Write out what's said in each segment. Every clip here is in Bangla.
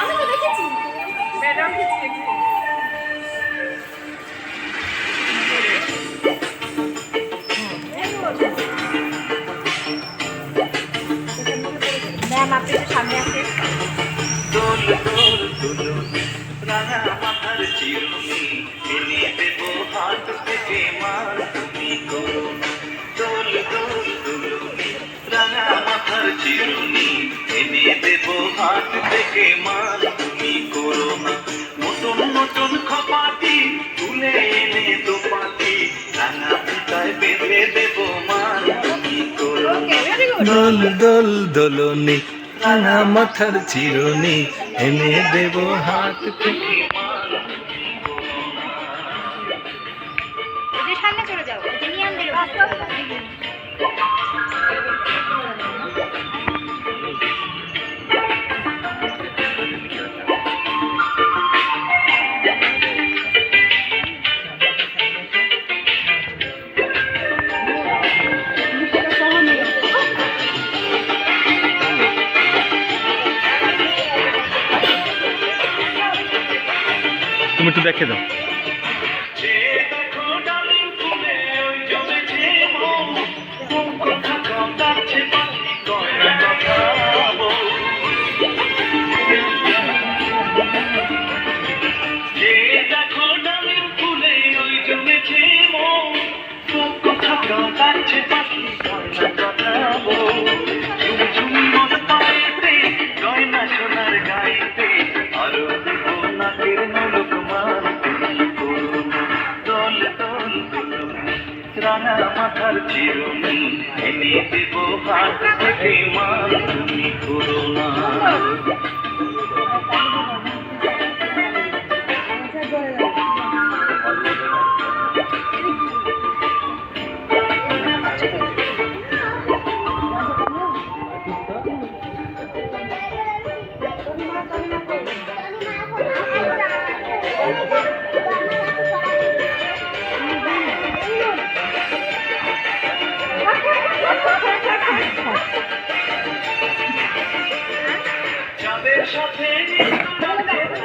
আমি তো দেখেছি ম্যাডাম ম্যাম, আপনি একটু সামনে মাথার চিরুনি দেব হাত থেকে মার তুমি করুণা হাত থেকে মার তুমি করুণা নতুন নতুন খপাটি তুলে এনে দোপাটি রাঙা পিতায় বেঁধে দেব মার তুমি করুণা দোল দোল দোলনি রাঙা মাথার চিরুনি এনে দেব হাত থেকে। ওদের সামনে চলে যাও তুমি একটু দেখে দাও। কথা রাঙা মাথার চিরুনি এনে দেব হাত থেকে মা তুমি করো যাদের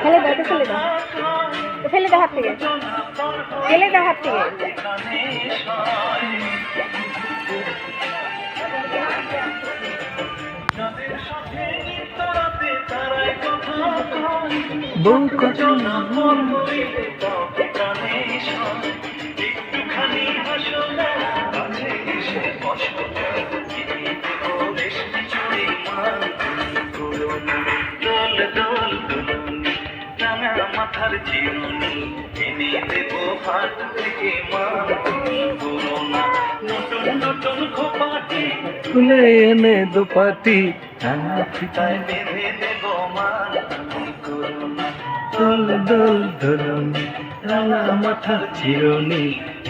ফেলে দাও তো ফেলে দাও। ফেলে দাও হাত থেকে। ফেলে দাও হাত থেকে। বউ কত মন চিরুনি এনে দেবো হাত থেকে মান তুমি নতুন নতুন খোপাটি। তুলে এনে দুপাটি। রাঙা তাই বেঁধে দেবো মান তুমি করো দোল দোল দোলনি। রাঙা মাথার চিরুনি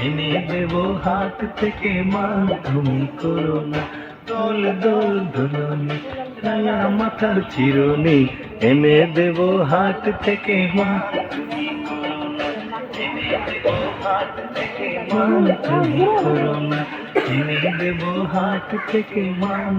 এনে দেব হাত থেকে মান তুমি করো না। দোল দোল দোলনি। মাথার চিরুনি, এনে দেব হাত থেকে মা। তুমি করো না, এনে দেব হাত থেকে মান